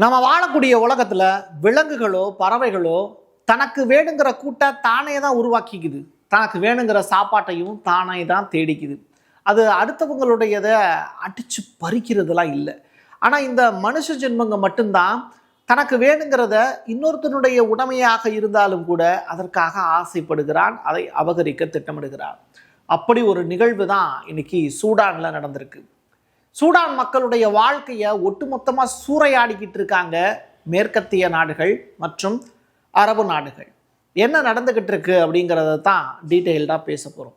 நம்ம வாழக்கூடிய உலகத்தில் விலங்குகளோ பறவைகளோ தனக்கு வேணுங்கிற கூட்டை தானே தான் உருவாக்கிக்குது. தனக்கு வேணுங்கிற சாப்பாட்டையும் தானே தான் தேடிக்குது. அது அடுத்தவங்களுடையதை அடித்து பறிக்கிறதுலாம் இல்லை. ஆனால் இந்த மனுஷ ஜென்மங்க மட்டும்தான் தனக்கு வேணுங்கிறத இன்னொருத்தனுடைய உடமையாக இருந்தாலும் கூட அதற்காக ஆசைப்படுகிறான் அதை அபகரிக்க திட்டமிடுகிறான். அப்படி ஒரு நிகழ்வு தான் இன்னைக்கு சூடானில் நடந்திருக்கு. சூடான் மக்களுடைய வாழ்க்கையை ஒட்டுமொத்தமாக சூறையாடிக்கிட்டு இருக்காங்க மேற்கத்திய நாடுகள் மற்றும் அரபு நாடுகள். என்ன நடந்துக்கிட்டு இருக்கு அப்படிங்கிறத தான் டீட்டெயில்டாக பேச போகிறோம்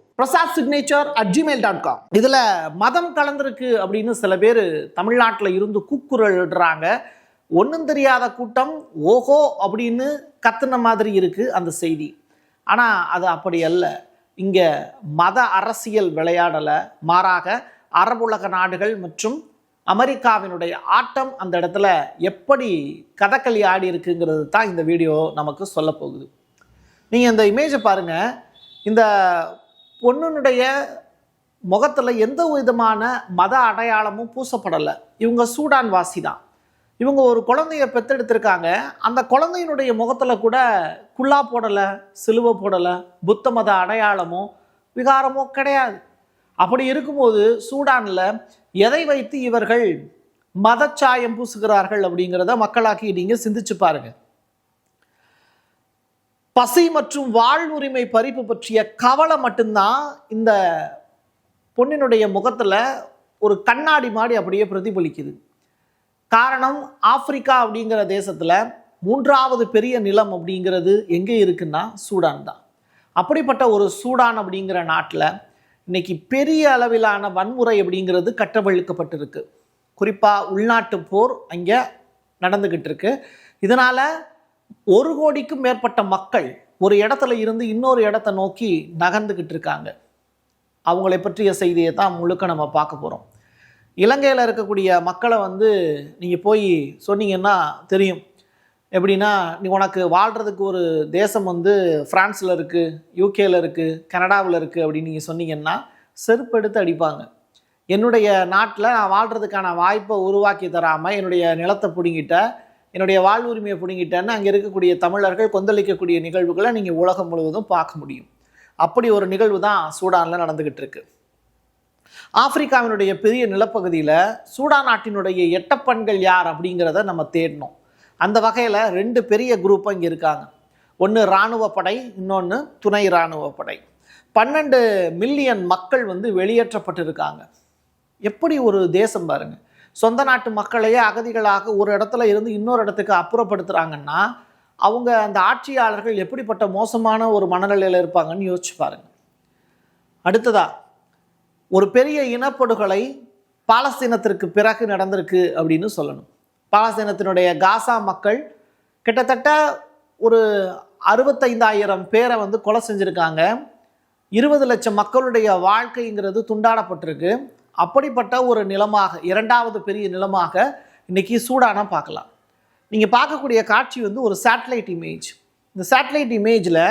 Prasad signature at Gmail dot com இதில் மதம் கலந்துருக்கு அப்படின்னு சில பேர் தமிழ்நாட்டில் இருந்து கூக்குரலிடுறாங்க. ஒன்றும் தெரியாத கூட்டம் ஓஹோ அப்படின்னு கத்துன மாதிரி இருக்குது அந்த செய்தி. ஆனால் அது அப்படி அல்ல. இங்கே மத அரசியல் விளையாடலை. மாறாக அரபுலக நாடுகள் மற்றும் அமெரிக்காவினுடைய ஆட்டம் அந்த இடத்துல எப்படி கதகளி ஆடி இருக்குங்கிறது தான் இந்த வீடியோ நமக்கு சொல்ல போகுது. நீங்கள் இந்த இமேஜை பாருங்கள் இந்த பொண்ணுனுடைய முகத்தில் எந்த விதமான மத அடையாளமும் பூசப்படலை. இவங்க சூடான் வாசி தான் இவங்க ஒரு குழந்தைய பெத்தெடுத்திருக்காங்க அந்த குழந்தையினுடைய முகத்தில் கூட குல்லா போடலை சிலுவை போடலை புத்த மத அடையாளமோ விகாரமோ கிடையாது. அப்படி இருக்கும்போது சூடானில் எதை வைத்து இவர்கள் மதச்சாயம் பூசுகிறார்கள் அப்படிங்கிறத மக்களாக்கி நீங்கள் சிந்திச்சு பாருங்கள் பசி மற்றும் வாழ்வுரிமை பறிப்பு பற்றிய கவலை மட்டும்தான் இந்த பொண்ணினுடைய முகத்தில் ஒரு கண்ணாடி மாடி அப்படியே பிரதிபலிக்குது. காரணம் ஆப்பிரிக்கா அப்படிங்கிற தேசத்தில் மூன்றாவது பெரிய நிலம் அப்படிங்கிறது எங்கே இருக்குன்னா சூடான் தான். அப்படிப்பட்ட ஒரு சூடான் அப்படிங்கிற நாட்டில் இன்னைக்கு பெரிய அளவிலான வன்முறை அப்படிங்கிறது கட்டவிழ்க்கப்பட்டிருக்கு. குறிப்பாக உள்நாட்டு போர் அங்கே நடந்துக்கிட்டு இருக்கு. இதனால் ஒரு கோடிக்கும் மேற்பட்ட மக்கள் ஒரு இடத்துல இருந்து இன்னொரு இடத்த நோக்கி நகர்ந்துக்கிட்டு இருக்காங்க. அவங்களை பற்றிய செய்தியை தான் முழுக்க நம்ம பார்க்க போகிறோம் இலங்கையில் இருக்கக்கூடிய மக்களை வந்து நீங்கள் போய் சொன்னீங்கன்னா தெரியும். எப்படின்னா நீ உனக்கு வாழ்கிறதுக்கு ஒரு தேசம் வந்து ஃப்ரான்ஸில் இருக்குது யூகேல இருக்குது கனடாவில் இருக்குது அப்படின்னு நீங்கள் சொன்னீங்கன்னா செருப்பெடுத்து அடிப்பாங்க. என்னுடைய நாட்டில் நான் வாழ்கிறதுக்கான வாய்ப்பை உருவாக்கி தராமல் என்னுடைய நிலத்தை பிடுங்கிட்ட என்னுடைய வாழ்வுரிமையை பிடுங்கிட்டேன்னு அங்கே இருக்கக்கூடிய தமிழர்கள் கொந்தளிக்கக்கூடிய நிகழ்வுகளை நீங்கள் உலகம் முழுவதும் பார்க்க முடியும். அப்படி ஒரு நிகழ்வு தான் சூடானில் நடந்துக்கிட்டு இருக்கு. ஆப்பிரிக்காவினுடைய பெரிய நிலப்பகுதியில் சூடான் நாட்டினுடைய எட்டப்பண்கள் யார் அப்படிங்கிறத நம்ம தேடணும். அந்த வகையில் ரெண்டு பெரிய குரூப் இங்கே இருக்காங்க. ஒன்று இராணுவ படை இன்னொன்று துணை இராணுவ படை. பன்னெண்டு மில்லியன் மக்கள் வந்து வெளியேற்றப்பட்டிருக்காங்க. எப்படி ஒரு தேசம் பாருங்கள் சொந்த நாட்டு மக்களையே அகதிகளாக ஒரு இடத்துல இருந்து இன்னொரு இடத்துக்கு அப்புறப்படுத்துகிறாங்கன்னா அவங்க அந்த ஆட்சியாளர்கள் எப்படிப்பட்ட மோசமான ஒரு மனநிலையில் இருப்பாங்கன்னு யோசிச்சு பாருங்க. அடுத்ததா ஒரு பெரிய இனப்படுகொலை பாலஸ்தீனத்திற்கு பிறகு நடந்திருக்கு அப்படின்னு சொல்லணும். பாலஸ்தீனத்தினுடைய காசா மக்கள் கிட்டத்தட்ட ஒரு அறுபத்தைந்தாயிரம் பேரை வந்து கொலை செஞ்சுருக்காங்க. இருபது லட்சம் மக்களுடைய வாழ்க்கைங்கிறது துண்டாடப்பட்டிருக்கு. அப்படிப்பட்ட ஒரு நிலமாக இரண்டாவது பெரிய நிலமாக இன்றைக்கி சூடான பார்க்கலாம். நீங்கள் பார்க்கக்கூடிய காட்சி வந்து ஒரு சேட்டலைட் இமேஜ் இந்த சேட்டலைட் இமேஜில்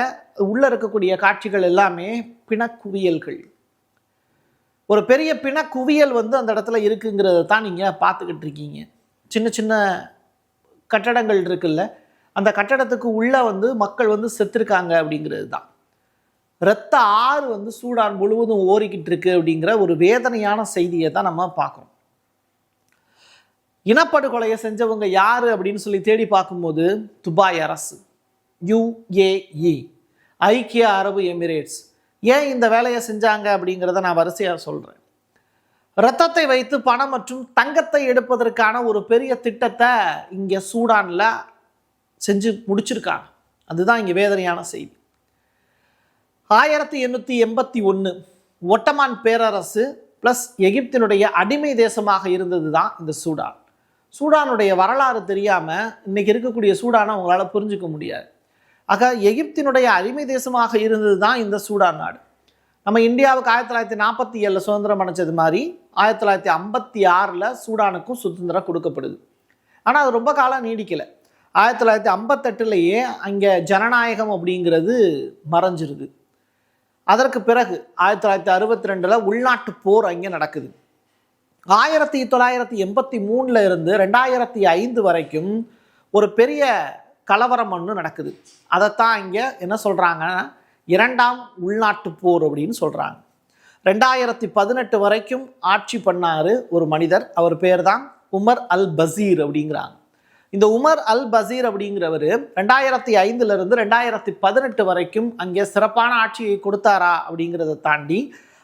உள்ளே இருக்கக்கூடிய காட்சிகள் எல்லாமே பிணக்குவியல்கள். ஒரு பெரிய பிணக்குவியல் வந்து அந்த இடத்துல இருக்குங்கிறத தான் நீங்கள் பார்த்துக்கிட்டு இருக்கீங்க. சின்ன சின்ன கட்டடங்கள் இருக்குல்ல அந்த கட்டடத்துக்கு உள்ளே வந்து மக்கள் வந்து செத்துருக்காங்க அப்படிங்கிறது தான். இரத்த ஆறு வந்து சூடான் முழுவதும் ஓரிக்கிட்டு இருக்கு அப்படிங்கிற ஒரு வேதனையான செய்தியை தான் நம்ம பார்க்குறோம். இனப்படுகொலையை செஞ்சவங்க யாரு அப்படின்னு சொல்லி தேடி பார்க்கும்போது துபாய் அரசு யுஏஇ ஐக்கிய அரபு எமிரேட்ஸ். ஏன் இந்த வேலையை செஞ்சாங்க அப்படிங்கிறத நான் வரிசையாக சொல்கிறேன் ரத்தத்தை வைத்து பணம் மற்றும் தங்கத்தை எடுப்பதற்கான ஒரு பெரிய திட்டத்தை இங்கே சூடானில் செஞ்சு முடிச்சிருக்காங்க. அதுதான் இங்கே வேதனையான செய்தி. ஆயிரத்தி எண்ணூற்றி எண்பத்தி ஒன்று ஒட்டமான் பேரரசு ப்ளஸ் எகிப்தினுடைய அடிமை தேசமாக இருந்தது தான் இந்த சூடான். சூடானுடைய வரலாறு தெரியாமல் இன்னைக்கு இருக்கக்கூடிய சூடானை அவங்களால புரிஞ்சுக்க முடியாது. ஆக எகிப்தினுடைய அடிமை தேசமாக இருந்தது தான் இந்த சூடான் நாடு. நம்ம இந்தியாவுக்கு ஆயிரத்தி தொள்ளாயிரத்தி நாற்பத்தி ஏழில் சுதந்திரம் அடைஞ்சது மாதிரி ஆயிரத்தி தொள்ளாயிரத்தி ஐம்பத்தி ஆறில் சூடானுக்கும் சுதந்திரம் கொடுக்கப்படுது. ஆனால் அது ரொம்ப காலம் நீடிக்கலை. ஆயிரத்தி தொள்ளாயிரத்தி ஐம்பத்தெட்டுலேயே அங்கே ஜனநாயகம் அப்படிங்கிறது மறைஞ்சிருது. அதற்கு பிறகு ஆயிரத்தி தொள்ளாயிரத்தி அறுபத்தி ரெண்டில் உள்நாட்டு போர் அங்கே நடக்குது. ஆயிரத்தி தொள்ளாயிரத்தி எண்பத்தி மூணில் இருந்து ரெண்டாயிரத்தி ஐந்து வரைக்கும் ஒரு பெரிய கலவரம் ஒன்று நடக்குது. அதைத்தான் இங்கே என்ன சொல்கிறாங்கன்னா இரண்டாம் உள்நாட்டு போர் அப்படின்னு சொல்கிறாங்க ரெண்டாயிரத்தி பதினெட்டு வரைக்கும் ஆட்சி பண்ணார் ஒரு மனிதர். அவர் பேர் தான் உமர் அல் பசீர் அப்படிங்கிறாங்க. இந்த உமர் அல் பசீர் அப்படிங்கிறவர் ரெண்டாயிரத்தி ஐந்துல இருந்து ரெண்டாயிரத்தி பதினெட்டு வரைக்கும் அங்கே சிறப்பான ஆட்சியை கொடுத்தாரா அப்படிங்கிறத தாண்டி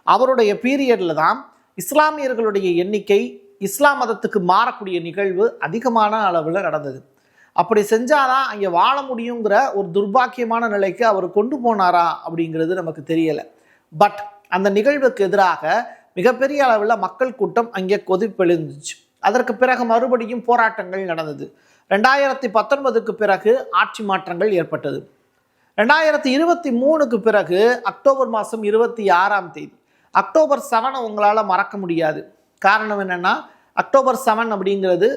அவருடைய பீரியடில் தான் இஸ்லாமியர்களுடைய எண்ணிக்கை இஸ்லாம் மதத்துக்கு மாறக்கூடிய நிகழ்வு அதிகமான அளவில் நடந்தது. அப்படி செஞ்சாதான் அங்கே வாழ முடியுங்கிற ஒரு துர்பாக்கியமான நிலைக்கு அவர் கொண்டு போனாரா அப்படிங்கிறது நமக்கு தெரியலை. பட் அந்த நிகழ்வுக்கு எதிராக மிகப்பெரிய அளவில் மக்கள் கூட்டம் அங்கே கொதிப்பெழுந்துச்சு. அதற்கு பிறகு மறுபடியும் போராட்டங்கள் நடந்தது. ரெண்டாயிரத்தி பத்தொன்பதுக்கு பிறகு ஆட்சி மாற்றங்கள் ஏற்பட்டது. ரெண்டாயிரத்தி இருபத்தி மூணுக்கு பிறகு அக்டோபர் மாதம் இருபத்தி ஆறாம் தேதி. அக்டோபர் செவனை உங்களால் மறக்க முடியாது. காரணம் என்னென்னா அக்டோபர் செவன் அப்படிங்கிறது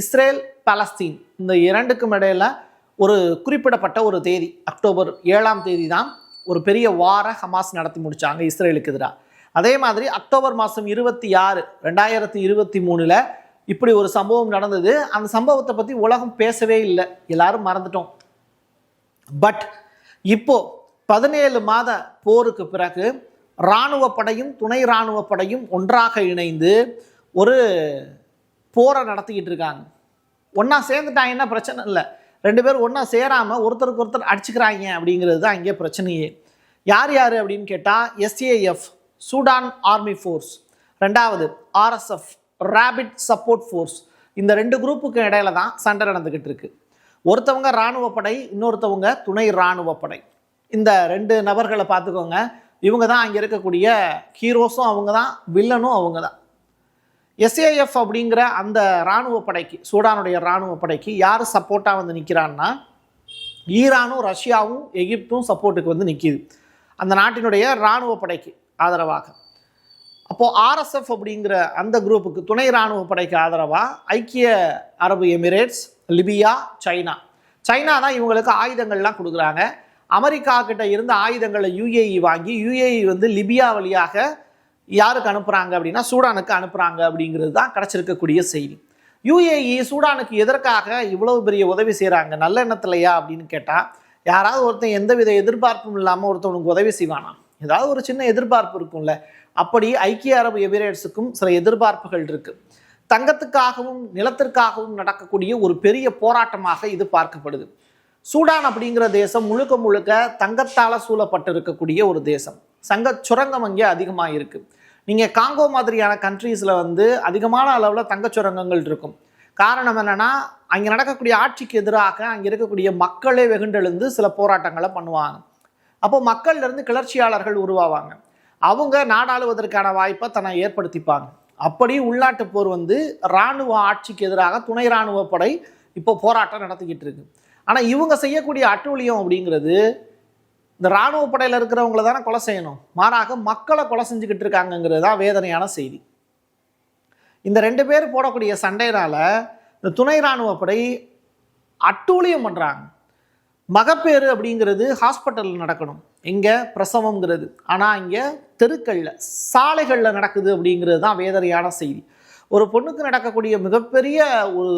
இஸ்ரேல் பலஸ்தீன் இந்த இரண்டுக்கும் இடையில ஒரு குறிப்பிடப்பட்ட ஒரு தேதி. அக்டோபர் ஏழாம் தேதி தான் ஒரு பெரிய வார ஹமாஸ் நடத்தி முடித்தாங்க இஸ்ரேலுக்கு எதிராக அதே மாதிரி அக்டோபர் மாதம் இருபத்தி ஆறு ரெண்டாயிரத்தி இருபத்தி மூணில் இப்படி ஒரு சம்பவம் நடந்தது. அந்த சம்பவத்தை பற்றி உலகம் பேசவே இல்லை. எல்லாரும் மறந்துட்டோம். பட் இப்போ பதினேழு மாத போருக்கு பிறகு இராணுவ படையும் துணை இராணுவ படையும் ஒன்றாக இணைந்து ஒரு போரை நடத்திக்கிட்டு இருக்காங்க. ஒன்றா சேர்ந்துட்டாங்கன்னா பிரச்சனை இல்லை. ரெண்டு பேரும் ஒன்றா சேராமல் ஒருத்தருக்கு ஒருத்தர் அடிச்சுக்கிறாங்க அப்படிங்கிறது தான் இங்கே பிரச்சனையே. யார் யார் அப்படின்னு கேட்டால் எஸ்ஏஎஃப் சூடான் ஆர்மி ஃபோர்ஸ் ரெண்டாவது ஆர்எஸ்எஃப் ரேபிட் சப்போர்ட் ஃபோர்ஸ் இந்த ரெண்டு குரூப்புக்கும் இடையில தான் சண்டை நடந்துக்கிட்டு இருக்கு. ஒருத்தவங்க இராணுவ படை இன்னொருத்தவங்க துணை இராணுவ படை. இந்த ரெண்டு நபர்களை பார்த்துக்கோங்க. இவங்க தான் அங்கே இருக்கக்கூடிய ஹீரோஸும் அவங்க தான் வில்லனும் அவங்க தான். எஸ்ஏஎஃப் அப்படிங்கிற அந்த இராணுவ படைக்கு சூடானுடைய இராணுவ படைக்கு யார் சப்போர்ட்டாக வந்து நிற்கிறான்னா ஈரானும் ரஷ்யாவும் எகிப்தும் சப்போர்ட்டுக்கு வந்து நிற்கிது அந்த நாட்டினுடைய இராணுவ படைக்கு ஆதரவாக. அப்போது ஆர்எஸ்எஃப் அப்படிங்கிற அந்த குரூப்புக்கு துணை இராணுவ படைக்கு ஆதரவாக ஐக்கிய அரபு எமிரேட்ஸ் லிபியா சைனா. சைனா தான் இவங்களுக்கு ஆயுதங்கள்லாம் கொடுக்குறாங்க. அமெரிக்கா கிட்ட இருந்து ஆயுதங்களை யுஏஇ வாங்கி யுஏஇ வந்து லிபியா வழியாக யாருக்கு அனுப்புகிறாங்க அப்படின்னா சூடானுக்கு அனுப்புகிறாங்க அப்படிங்கிறது தான் கிடச்சிருக்கக்கூடிய செய்தி. யுஏஇ சூடானுக்கு எதற்காக இவ்வளவு பெரிய உதவி செய்கிறாங்க நல்ல எண்ணத்துலையா அப்படின்னு கேட்டால் யாராவது ஒருத்தன் எந்தவித எதிர்பார்ப்பும் இல்லாமல் ஒருத்தவனுக்கு உதவி செய்வானா ஏதாவது ஒரு சின்ன எதிர்பார்ப்பு இருக்கும்ல. அப்படி ஐக்கிய அரபு எமிரேட்ஸுக்கும் சில எதிர்பார்ப்புகள் இருக்கு. தங்கத்துக்காகவும் நிலத்திற்காகவும் நடக்கக்கூடிய ஒரு பெரிய போராட்டமாக இது பார்க்கப்படுது. சூடான் அப்படிங்கிற தேசம் முழுக்க முழுக்க தங்கத்தால் சூழப்பட்டு இருக்கக்கூடிய ஒரு தேசம். சங்க சுரங்கம் அங்கே அதிகமாக இருக்குது நீங்கள் காங்கோ மாதிரியான கண்ட்ரீஸில் வந்து அதிகமான அளவில் தங்கச் சுரங்கங்கள் இருக்கும். காரணம் என்னென்னா அங்கே நடக்கக்கூடிய ஆட்சிக்கு எதிராக அங்கே இருக்கக்கூடிய மக்களே வெகுண்டெழுந்து சில போராட்டங்களை பண்ணுவாங்க. அப்போ மக்கள்லேருந்து கிளர்ச்சியாளர்கள் உருவாவாங்க. அவங்க நாடாளுவதற்கான வாய்ப்பை தன்னை ஏற்படுத்திப்பாங்க. அப்படி உள்நாட்டு போர் வந்து இராணுவ ஆட்சிக்கு எதிராக துணை இராணுவ படை இப்போ போராட்டம் நடத்திக்கிட்டு இருக்கு. ஆனால் இவங்க செய்யக்கூடிய அட்டூழியம் அப்படிங்கிறது இந்த இராணுவ படையில் இருக்கிறவங்கள தானே கொலை செய்யணும். மாறாக மக்களை கொலை செஞ்சுக்கிட்டு இருக்காங்கங்கிறது தான் வேதனையான செய்தி. இந்த ரெண்டு பேர் போடக்கூடிய சண்டையினால் இந்த துணை இராணுவ படை அட்டூழியம் பண்ணுறாங்க மகப்பேறு அப்படிங்கிறது ஹாஸ்பிட்டலில் நடக்கணும். இங்கே பிரசவங்கிறது ஆனால் இங்கே தெருக்களில் சாலைகளில் நடக்குது அப்படிங்கிறது தான் வேதனையான செய்தி. ஒரு பொண்ணுக்கு நடக்கக்கூடிய மிகப்பெரிய ஒரு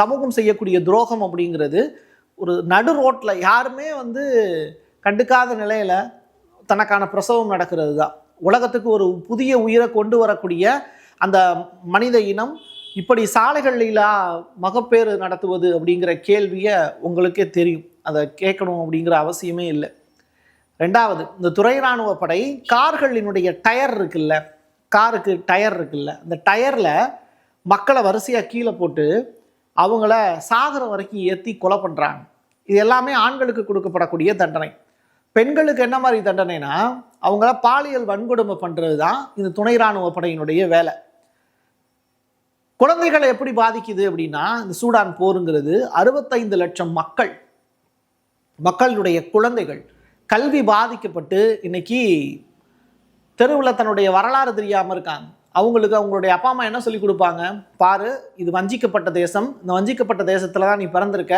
சமூகம் செய்யக்கூடிய துரோகம் அப்படிங்கிறது ஒரு நடு ரோட்டில் யாருமே வந்து கண்டுக்காத நிலையில் தனக்கான பிரசவம் நடக்கிறது தான். உலகத்துக்கு ஒரு புதிய உயிரை கொண்டு வரக்கூடிய அந்த மனித இனம் இப்படி சாலைகளில் மகப்பேறு நடத்துவது அப்படிங்கிற கேள்வியை உங்களுக்கே தெரியும். அதை கேட்கணும் அப்படிங்கிற அவசியமே இல்லை. ரெண்டாவது இந்த துறை இராணுவ படை கார்களினுடைய டயர் இருக்குல்ல காருக்கு டயர் இருக்குல்ல அந்த டயரில் மக்களை வரிசையாக கீழே போட்டு அவங்கள சாகர வரைக்கும் ஏற்றி கொலை பண்ணுறாங்க இது எல்லாமே ஆண்களுக்கு கொடுக்கப்படக்கூடிய தண்டனை. பெண்களுக்கு என்ன மாதிரி தண்டனைனா அவங்கள பாலியல் வன்கொடுமை பண்ணுறது தான் இந்த துணை இராணுவ படையினுடைய வேலை. குழந்தைகளை எப்படி பாதிக்குது அப்படின்னா இந்த சூடான் போருங்கிறது அறுபத்தைந்து லட்சம் மக்கள் மக்களுடைய குழந்தைகள் கல்வி பாதிக்கப்பட்டு இன்னைக்கு தெருவில் தன்னுடைய வரலாறு தெரியாமல் இருக்காங்க. அவங்களுக்கு அவங்களுடைய அப்பா அம்மா என்ன சொல்லி கொடுப்பாங்க? பாரு இது வஞ்சிக்கப்பட்ட தேசம். இந்த வஞ்சிக்கப்பட்ட தேசத்தில் தான் நீ பிறந்திருக்க.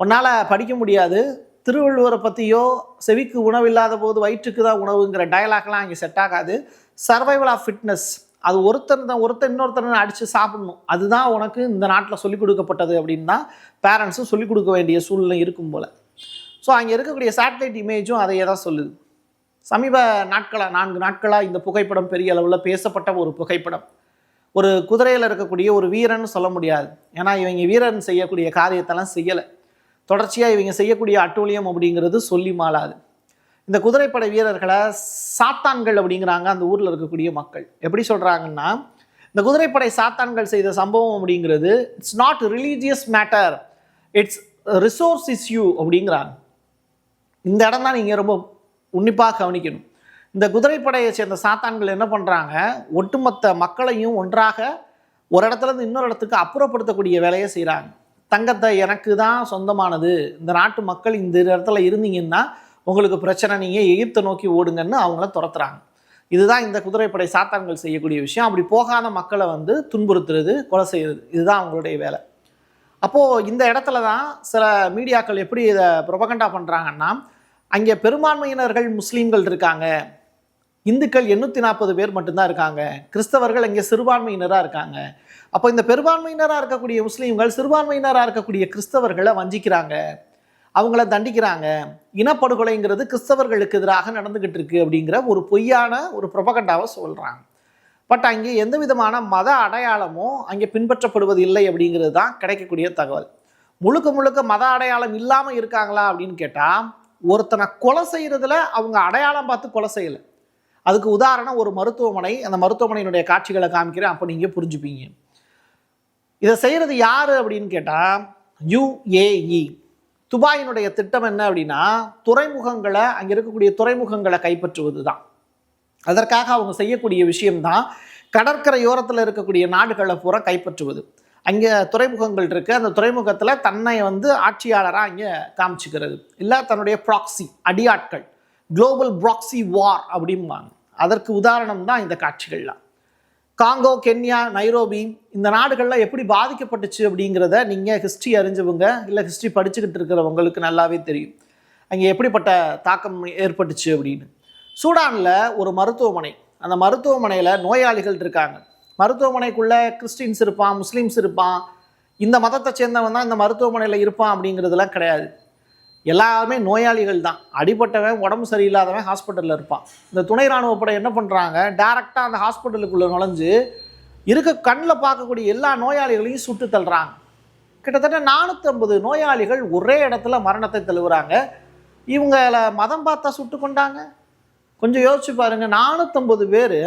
உன்னால் படிக்க முடியாது. திருவள்ளுவரை பற்றியோ செவிக்கு உணவில்லாத போது வயிற்றுக்கு தான் உணவுங்கிற டயலாக்லாம் இங்கே செட் ஆகாது. சர்வைவல் ஆஃப் ஃபிட்னஸ் அது ஒருத்தர் தான் ஒருத்தர் இன்னொருத்தர் அடித்து சாப்பிடணும். அதுதான் உனக்கு இந்த நாட்டில் சொல்லிக் கொடுக்கப்பட்டது அப்படின்னு தான் பேரண்ட்ஸும் சொல்லிக் கொடுக்க வேண்டிய சூழ்நிலை இருக்கும் போல். ஸோ அங்கே இருக்கக்கூடிய சேட்டலைட் இமேஜும் அதையே தான் சொல்லுது. சமீப நாட்களாக நான்கு நாட்களாக இந்த புகைப்படம் பெரிய அளவில் பேசப்பட்ட ஒரு புகைப்படம். ஒரு குதிரையில் இருக்கக்கூடிய ஒரு வீரன் சொல்ல முடியாது. ஏன்னா இவங்க வீரன் செய்யக்கூடிய காரியத்தெல்லாம் செய்யலை. தொடர்ச்சியாக இவங்க செய்யக்கூடிய அட்டூழியம் அப்படிங்கிறது சொல்லி மாளாது. இந்த குதிரைப்படை வீரர்களை சாத்தான்கள் அப்படிங்கிறாங்க அந்த ஊரில் இருக்கக்கூடிய மக்கள். எப்படி சொல்கிறாங்கன்னா இந்த குதிரைப்படை சாத்தான்கள் செய்த சம்பவம் அப்படிங்கிறது it's not religious matter it's resource issue அப்படிங்கிறாங்க. இந்த இடம் தான் நீங்கள் ரொம்ப உன்னிப்பாக கவனிக்கணும். இந்த குதிரைப்படையை சேர்ந்த சாத்தான்கள் என்ன பண்ணுறாங்க ஒட்டுமொத்த மக்களையும் ஒன்றாக ஒரு இடத்துல இருந்து இன்னொரு இடத்துக்கு அப்புறப்படுத்தக்கூடிய வேலையை செய்கிறாங்க தங்கத்தை எனக்கு தான் சொந்தமானது. இந்த நாட்டு மக்கள் இந்த இடத்துல இருந்தீங்கன்னா உங்களுக்கு பிரச்சனை நீங்கள் எகிப்தை நோக்கி ஓடுங்கன்னு அவங்கள துரத்துறாங்க. இதுதான் இந்த குதிரைப்படை சாத்தான்கள் செய்யக்கூடிய விஷயம். அப்படி போகாத மக்களை வந்து துன்புறுத்துறது கொலை செய்கிறது இதுதான் அவங்களுடைய வேலை. அப்போது இந்த இடத்துல தான் சில மீடியாக்கள் எப்படி இதை ப்ரொபகண்டா பண்ணுறாங்கன்னா அங்கே பெரும்பான்மையினர்கள் முஸ்லீம்கள் இருக்காங்க. இந்துக்கள் எண்ணூற்றி நாற்பது பேர் மட்டும்தான் இருக்காங்க. கிறிஸ்தவர்கள் இங்கே சிறுபான்மையினராக இருக்காங்க. அப்போ இந்த பெரும்பான்மையினராக இருக்கக்கூடிய முஸ்லீம்கள் சிறுபான்மையினராக இருக்கக்கூடிய கிறிஸ்தவர்களை வஞ்சிக்கிறாங்க. அவங்கள தண்டிக்கிறாங்க. இனப்படுகொலைங்கிறது கிறிஸ்தவர்களுக்கு எதிராக நடந்துக்கிட்டு இருக்கு அப்படிங்கிற ஒரு பொய்யான ஒரு ப்ரொபகண்டாவை சொல்கிறாங்க பட் அங்கே எந்த விதமான மத அடையாளமும் அங்கே பின்பற்றப்படுவது இல்லை அப்படிங்கிறது தான் கிடைக்கக்கூடிய தகவல். முழுக்க முழுக்க மத அடையாளம் இல்லாமல் இருக்காங்களா அப்படின்னு கேட்டால் ஒருத்தனை கொலை செய்கிறதுல அவங்க அடையாளம் பார்த்து கொலை செய்யலை. அதுக்கு உதாரணம் ஒரு மருத்துவமனை அந்த மருத்துவமனையினுடைய காட்சிகளை காமிக்கிறேன் அப்போ நீங்கள் புரிஞ்சுப்பீங்க. இதை செய்கிறது யார் அப்படின்னு கேட்டால் யுஏஇ. துபாயினுடைய திட்டம் என்ன அப்படின்னா துறைமுகங்களை அங்கே இருக்கக்கூடிய துறைமுகங்களை கைப்பற்றுவது தான் அதற்காக அவங்க செய்யக்கூடிய விஷயம்தான் கடற்கரையோரத்தில் இருக்கக்கூடிய நாடுகளை பூரா கைப்பற்றுவது. அங்கே துறைமுகங்கள் இருக்குது அந்த துறைமுகத்தில் தன்னை வந்து ஆட்சியாளராக அங்கே காமிச்சிக்கிறது. இல்லை தன்னுடைய ப்ராக்சி அடியாட்கள் குளோபல் ப்ராக்சி வார் அப்படிம்பாங்க. அதற்கு உதாரணம் தான் இந்த காட்சிகள்லாம். காங்கோ கென்யா நைரோபி இந்த நாடுகள்லாம் எப்படி பாதிக்கப்பட்டுச்சு அப்படிங்கிறத நீங்கள் ஹிஸ்ட்ரி அறிஞ்சவங்க இல்லை ஹிஸ்ட்ரி படிச்சுக்கிட்டு இருக்கிறவங்களுக்கு நல்லாவே தெரியும். அங்கே எப்படிப்பட்ட தாக்கம் ஏற்பட்டுச்சு அப்படின்னு. சூடானில் ஒரு மருத்துவமனை. அந்த மருத்துவமனையில் நோயாளிகள் இருக்காங்க. மருத்துவமனைக்குள்ளே கிறிஸ்டின்ஸ் இருப்பான் முஸ்லீம்ஸ் இருப்பான். இந்த மதத்தை சேர்ந்தவன் தான் இந்த மருத்துவமனையில் இருப்பான் அப்படிங்கிறதுலாம் கிடையாது. எல்லாருமே நோயாளிகள் தான். அடிபட்டவன் உடம்பு சரியில்லாதவன் ஹாஸ்பிட்டலில் இருப்பான். இந்த துணை ராணுவ படை என்ன பண்ணுறாங்க டேரெக்டாக அந்த ஹாஸ்பிட்டலுக்குள்ளே நுழைஞ்சு இருக்க கண்ணில் பார்க்கக்கூடிய எல்லா நோயாளிகளையும் சுட்டு தள்ளுறாங்க. கிட்டத்தட்ட நானூற்றம்பது நோயாளிகள் ஒரே இடத்துல மரணத்தை தழுவுறாங்க. இவங்கள மதம் பார்த்தா சுட்டு கொண்டாங்க கொஞ்சம் யோசிச்சு பாருங்க. நானூற்றம்பது பேர்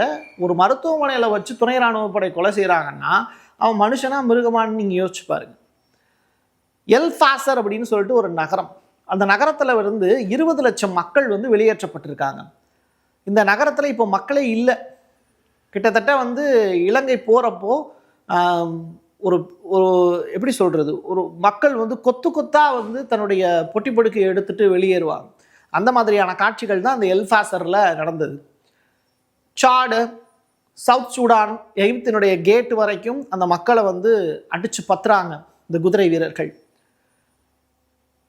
ஒரு மருத்துவமனையில் வச்சு துணை இராணுவப்படை கொலை செய்கிறாங்கன்னா அவன் மனுஷனா மிருகமான்னு நீங்கள் யோசிச்சு பாருங்க. எல்ஃபாசர் அப்படின்னு சொல்லிட்டு ஒரு நகரம். அந்த நகரத்தில் இருந்து இருபது லட்சம் மக்கள் வந்து வெளியேற்றப்பட்டிருக்காங்க. இந்த நகரத்தில் இப்போ மக்களே இல்லை. கிட்டத்தட்ட வந்து இலங்கை போகிறப்போ ஒரு ஒரு எப்படி சொல்கிறது ஒரு மக்கள் வந்து கொத்து கொத்தாக வந்து தன்னுடைய பொட்டி படுக்கையை எடுத்துகிட்டு வெளியேறுவாங்க. அந்த மாதிரியான காட்சிகள் தான் அந்த எல்ஃபாசரில் நடந்தது. சாடு சவுத் சூடான் எகிப்தினுடைய கேட் வரைக்கும் அந்த மக்களை வந்து அடித்து பத்துறாங்க இந்த குதிரை வீரர்கள்.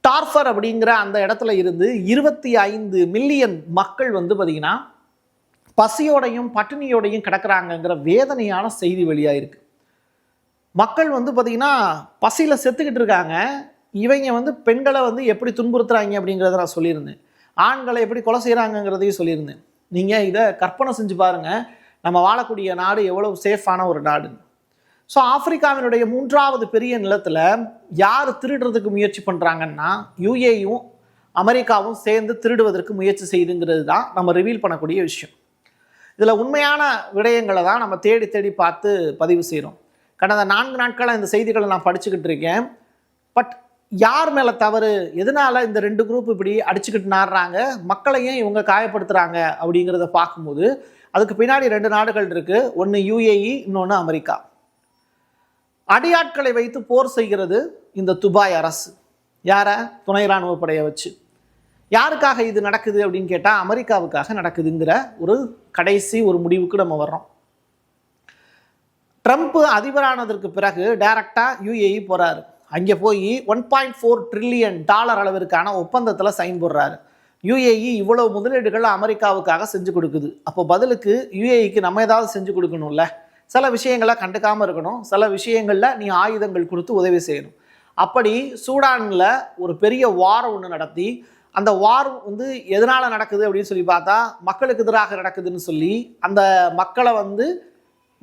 டார்ஃபர் அப்படிங்கிற அந்த இடத்துல இருந்து இருபத்தி ஐந்து மில்லியன் மக்கள் வந்து பார்த்திங்கன்னா பசியோடையும் பட்டினியோடையும் கிடக்கிறாங்கங்கிற வேதனையான செய்தி வெளியாயிருக்கு. மக்கள் வந்து பார்த்திங்கன்னா பசியில் செத்துக்கிட்டு இருக்காங்க. இவங்க வந்து பெண்களை வந்து எப்படி துன்புறுத்துறாங்க அப்படிங்கிறத நான் சொல்லியிருந்தேன். ஆண்களை எப்படி கொலை செய்கிறாங்கங்கிறதையும் சொல்லியிருந்தேன். நீங்கள் இதை கற்பனை செஞ்சு பாருங்கள் நம்ம வாழக்கூடிய நாடு எவ்வளோ சேஃபான ஒரு நாடு. ஸோ ஆப்பிரிக்காவினுடைய மூன்றாவது பெரிய நிலத்தில் யார் திருடுறதுக்கு முயற்சி பண்ணுறாங்கன்னா யுஏயும் அமெரிக்காவும் சேர்ந்து திருடுவதற்கு முயற்சி செய்துங்கிறது தான் நம்ம ரிவீல் பண்ணக்கூடிய விஷயம். இதில் உண்மையான விடயங்களை தான் நம்ம தேடி தேடி பார்த்து பதிவு செய்கிறோம் கடந்த நான்கு நாட்களாக இந்த செய்திகளை நான் படிச்சுக்கிட்டு இருக்கேன். பட் யார் மேலே தவறு? எதனால் இந்த ரெண்டு குரூப் இப்படி அடிச்சுக்கிட்டு நாடுறாங்க மக்களையும் இவங்க காயப்படுத்துகிறாங்க அப்படிங்கிறத பார்க்கும்போது அதுக்கு பின்னாடி ரெண்டு நாடுகள் இருக்குது ஒன்று யுஏஇ இன்னொன்று அமெரிக்கா. அடியாட்களை வைத்து போர் செய்கிறது இந்த துபாய் அரசு. யாரை? துணை இராணுவ படையை வச்சு. யாருக்காக இது நடக்குது அப்படின்னு கேட்டால் அமெரிக்காவுக்காக நடக்குதுங்கிற ஒரு கடைசி ஒரு முடிவுக்கு நம்ம வர்றோம். ட்ரம்ப் அதிபரானதற்கு பிறகு டைரக்டாக யுஏஇ போகிறாரு அங்கே போய் one point four trillion dollar அளவிற்கான ஒப்பந்தத்தில் சைன் போடுறாரு. யுஏஇ இவ்வளவு முதலீடுகள் அமெரிக்காவுக்காக செஞ்சு கொடுக்குது. அப்போ பதிலுக்கு யுஏஇக்கு நம்ம ஏதாவது செஞ்சு கொடுக்கணும்ல? சில விஷயங்களை கண்டுக்காமல் இருக்கணும். சில விஷயங்களில் நீ ஆயுதங்கள் கொடுத்து உதவி செய்யணும். அப்படி சூடானில் ஒரு பெரிய வார் ஒன்று நடத்தி அந்த வார் வந்து எதனால் நடக்குது அப்படின்னு சொல்லி பார்த்தா மக்களுக்கு எதிராக நடக்குதுன்னு சொல்லி அந்த மக்களை வந்து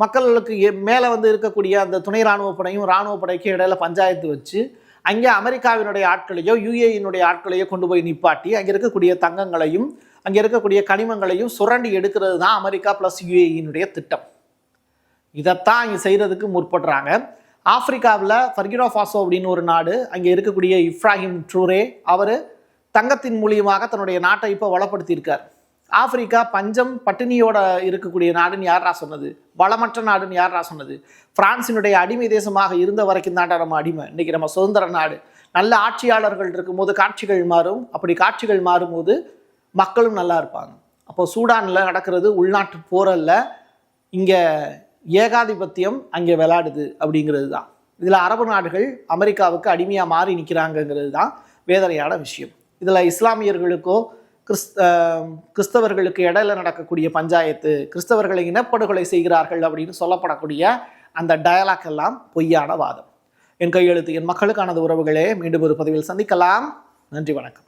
மக்களுக்கு மேலே வந்து இருக்கக்கூடிய அந்த துணை இராணுவ படையும் இராணுவ படைக்கும் இடையில பஞ்சாயத்து வச்சு அங்கே அமெரிக்காவினுடைய ஆட்களையோ யுஏயினுடைய ஆட்களையோ கொண்டு போய் நிப்பாட்டி அங்கே இருக்கக்கூடிய தங்கங்களையும் அங்கே இருக்கக்கூடிய கனிமங்களையும் சுரண்டி எடுக்கிறது தான் அமெரிக்கா ப்ளஸ் யுஏயினுடைய திட்டம். இதைத்தான் இங்கே செய்கிறதுக்கு முற்படுறாங்க. ஆப்பிரிக்காவில் ஃபர்கினோ ஃபாசோ அப்படின்னு ஒரு நாடு அங்கே இருக்கக்கூடிய இப்ராஹிம் ட்ரூரே அவர் தங்கத்தின் மூலியமாக தன்னுடைய நாட்டை இப்போ வளப்படுத்தியிருக்கார். ஆப்பிரிக்கா பஞ்சம் பட்டினியோட இருக்கக்கூடிய நாடுன்னு யாரா சொன்னது? வளமற்ற நாடுன்னு யாரா சொன்னது? பிரான்சினுடைய அடிமை தேசமாக இருந்த வரைக்கும் தாண்டா நம்ம அடிமை. இன்னைக்கு நம்ம சுதந்திர நாடு. நல்ல ஆட்சியாளர்கள் இருக்கும்போது காட்சிகள் மாறும். அப்படி காட்சிகள் மாறும்போது மக்களும் நல்லா இருப்பாங்க. அப்போ சூடானில் நடக்கிறது உள்நாட்டு போரல்ல இங்கே ஏகாதிபத்தியம் அங்கே விளாடுது அப்படிங்கிறது தான். இதில் அரபு நாடுகள் அமெரிக்காவுக்கு அடிமையாக மாறி நிற்கிறாங்கங்கிறது தான் வேதனையான விஷயம். இதில் இஸ்லாமியர்களுக்கோ கிறிஸ் கிறிஸ்தவர்களுக்கு இடையில நடக்கக்கூடிய பஞ்சாயத்து கிறிஸ்தவர்களை இனப்படுகொலை செய்கிறார்கள் அப்படின்னு சொல்லப்படக்கூடிய அந்த டயலாக் எல்லாம் பொய்யான வாதம். என் கையெழுத்து என் மக்களுக்கானது உறவுகளே மீண்டும் ஒரு பதிவில் சந்திக்கலாம். நன்றி வணக்கம்.